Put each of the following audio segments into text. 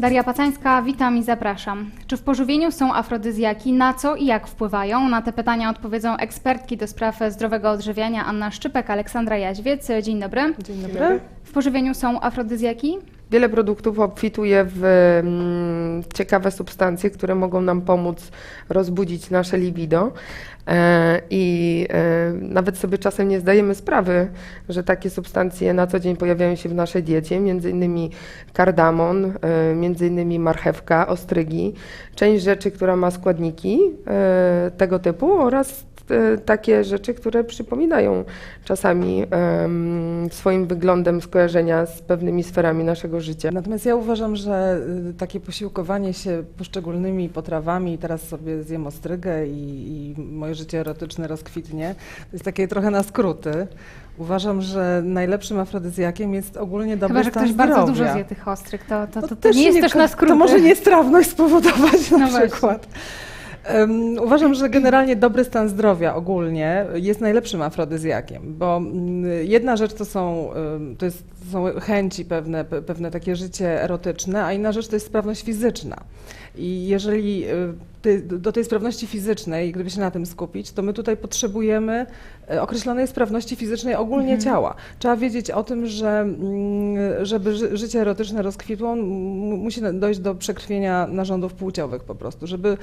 Daria Pacańska, witam i zapraszam. Czy w pożywieniu są afrodyzjaki? Na co i jak wpływają? Na te pytania odpowiedzą ekspertki do spraw zdrowego odżywiania Anna Szczypek, Aleksandra Jaźwiec. Dzień dobry. Dzień dobry. W pożywieniu są afrodyzjaki? Wiele produktów obfituje w mm, ciekawe substancje, które mogą nam pomóc rozbudzić nasze libido. E, I e, nawet sobie czasem nie zdajemy sprawy, że takie substancje na co dzień pojawiają się w naszej diecie, między innymi kardamon, e, między innymi marchewka, ostrygi, część rzeczy, która ma składniki tego typu oraz takie rzeczy, które przypominają czasami swoim wyglądem skojarzenia z pewnymi sferami naszego życia. Natomiast ja uważam, że y, takie posiłkowanie się poszczególnymi potrawami, teraz sobie zjem ostrygę i, i moje życie erotyczne rozkwitnie, to jest takie trochę na skróty. Uważam, że najlepszym afrodyzjakiem jest ogólnie dobry Chyba, że stan ktoś zdrowia. bardzo dużo zje tych ostryk, to, to, No to, to nie jest też ko- na skróty. To może niestrawność spowodować na No właśnie. przykład. Em, uważam, że generalnie dobry stan zdrowia ogólnie jest najlepszym afrodyzjakiem, bo mm, jedna rzecz to są, to jest, są chęci pewne, pe- pewne takie życie erotyczne, a inna rzecz to jest sprawność fizyczna. I jeżeli y, do tej sprawności fizycznej, gdyby się na tym skupić, to my tutaj potrzebujemy e, określonej sprawności fizycznej ogólnie Mhm. ciała. Trzeba wiedzieć o tym, że mm, żeby ży, życie erotyczne rozkwitło, musi dojść do przekrwienia narządów płciowych po prostu. Żeby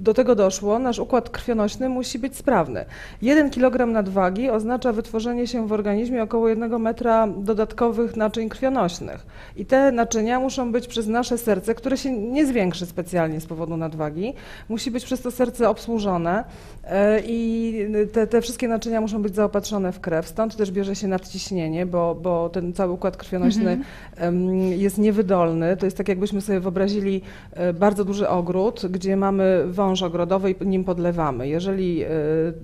do tego doszło, nasz układ krwionośny musi być sprawny. 1 kg nadwagi oznacza wytworzenie się w organizmie około 1 metra dodatkowych naczyń krwionośnych. I te naczynia muszą być przez nasze serce, które się nie zwiększy specjalnie z powodu nadwagi, musi być przez to serce obsłużone e, i te, te wszystkie naczynia muszą być zaopatrzone w krew. Stąd też bierze się nadciśnienie, bo, bo ten cały układ krwionośny Mhm. jest niewydolny. To jest tak, jakbyśmy sobie wyobrazili e, bardzo duży ogród, gdzie mamy wąż ogrodowy i nim podlewamy. Jeżeli e,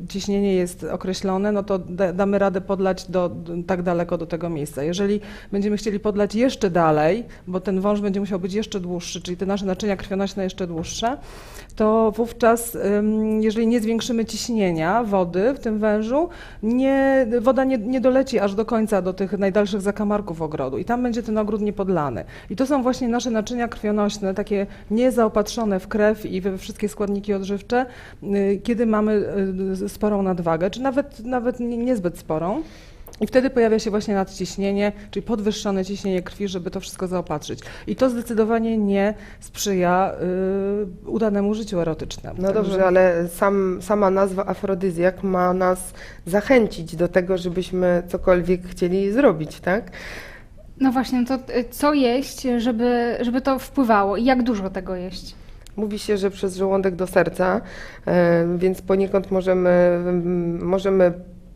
ciśnienie jest określone, no to da, damy radę podlać do, tak daleko do tego miejsca. Jeżeli będziemy chcieli podlać jeszcze dalej, bo ten wąż będzie musiał być jeszcze dłuższy, czyli te nasze naczynia krwionośne jeszcze dłuższe, to wówczas, jeżeli nie zwiększymy ciśnienia wody w tym wężu, nie, woda nie, nie doleci aż do końca, do tych najdalszych zakamarków ogrodu i tam będzie ten ogród niepodlany. I to są właśnie nasze naczynia krwionośne, takie niezaopatrzone w krew i we wszystkie składniki odżywcze, y, kiedy mamy y, sporą nadwagę, czy nawet, nawet nie- niezbyt sporą. I wtedy pojawia się właśnie nadciśnienie, czyli podwyższone ciśnienie krwi, żeby to wszystko zaopatrzyć. I to zdecydowanie nie sprzyja y, udanemu życiu erotycznemu. No dobrze, ale sam, sama nazwa afrodyzjak ma nas zachęcić do tego, żebyśmy cokolwiek chcieli zrobić, tak? No właśnie, to y, co jeść, żeby, żeby to wpływało i jak dużo tego jeść? Mówi się, że przez żołądek do serca, e, więc poniekąd możemy, mm, możemy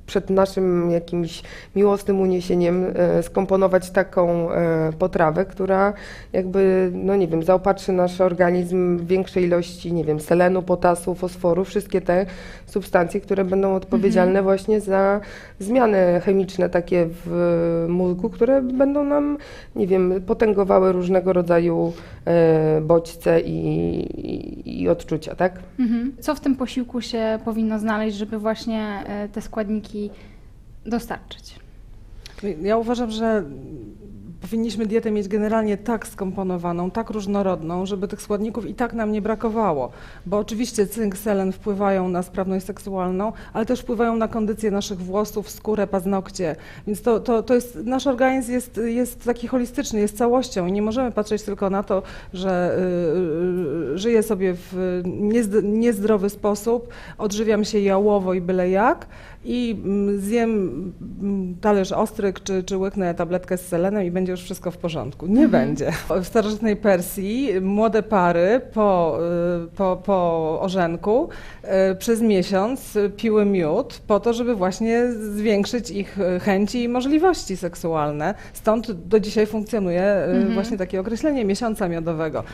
przed naszym jakimś miłosnym uniesieniem e, skomponować taką e, potrawę, która jakby, no nie wiem, zaopatrzy nasz organizm w większej ilości, nie wiem, selenu, potasu, fosforu, wszystkie te substancje, które będą odpowiedzialne właśnie za zmiany chemiczne takie w mózgu, które będą nam, nie wiem, potęgowały różnego rodzaju e, bodźce i, i, i odczucia, tak? Mhm. Co w tym posiłku się powinno znaleźć, żeby właśnie te składniki dostarczyć? Ja uważam, że powinniśmy dietę mieć generalnie tak skomponowaną, tak różnorodną, żeby tych składników i tak nam nie brakowało. Bo oczywiście cynk, selen wpływają na sprawność seksualną, ale też wpływają na kondycję naszych włosów, skórę, paznokcie. Więc to, to, to jest, nasz organizm jest, jest taki holistyczny, jest całością i nie możemy patrzeć tylko na to, że y, y, żyję sobie w niezd- niezdrowy sposób, odżywiam się jałowo i byle jak i mm, zjem mm, talerz ostryk czy, czy łyknę tabletkę z selenem i będzie już wszystko w porządku. Nie będzie. W starożytnej Persji młode pary po, y, po, po orzenku y, przez miesiąc piły miód po to, żeby właśnie zwiększyć ich y, chęci i możliwości seksualne. Stąd do dzisiaj funkcjonuje Mhm. właśnie takie określenie miesiąca miodowego.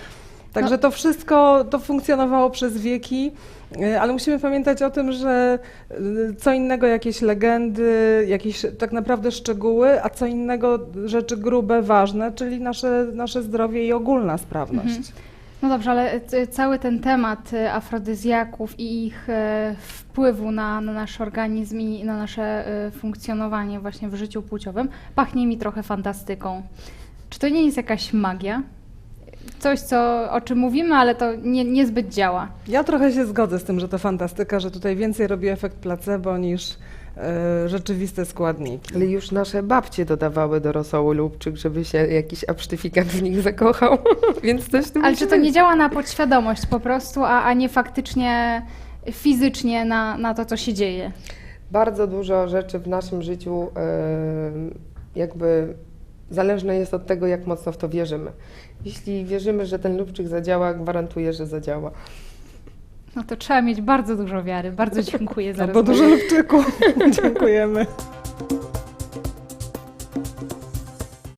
Także to wszystko to funkcjonowało przez wieki, y, ale musimy pamiętać o tym, że y, co innego jakieś legendy, jakieś tak naprawdę szczegóły, a co innego rzeczy grube, ważne, czyli nasze, nasze zdrowie i ogólna sprawność. Mhm. No dobrze, ale y, cały ten temat afrodyzjaków i ich wpływu na, na nasz organizm i na nasze funkcjonowanie właśnie w życiu płciowym pachnie mi trochę fantastyką. Czy to nie jest jakaś magia? Coś, co, o czym mówimy, ale to nie, niezbyt działa. Ja trochę się zgodzę z tym, że to fantastyka, że tutaj więcej robi efekt placebo niż e, rzeczywiste składniki. Ale już nasze babcie dodawały do rosołu lubczyk, żeby się jakiś absztyfikant w nich zakochał, więc coś tym Ale czy to nie działa na podświadomość po prostu, a, a nie faktycznie fizycznie na, na to, co się dzieje? Bardzo dużo rzeczy w naszym życiu jakby zależne jest od tego, jak mocno w to wierzymy. Jeśli wierzymy, że ten lubczyk zadziała, gwarantuję, że zadziała. No to trzeba mieć bardzo dużo wiary. Bardzo dziękuję za Albo rozmowę. dużo lubczyku. Dziękujemy.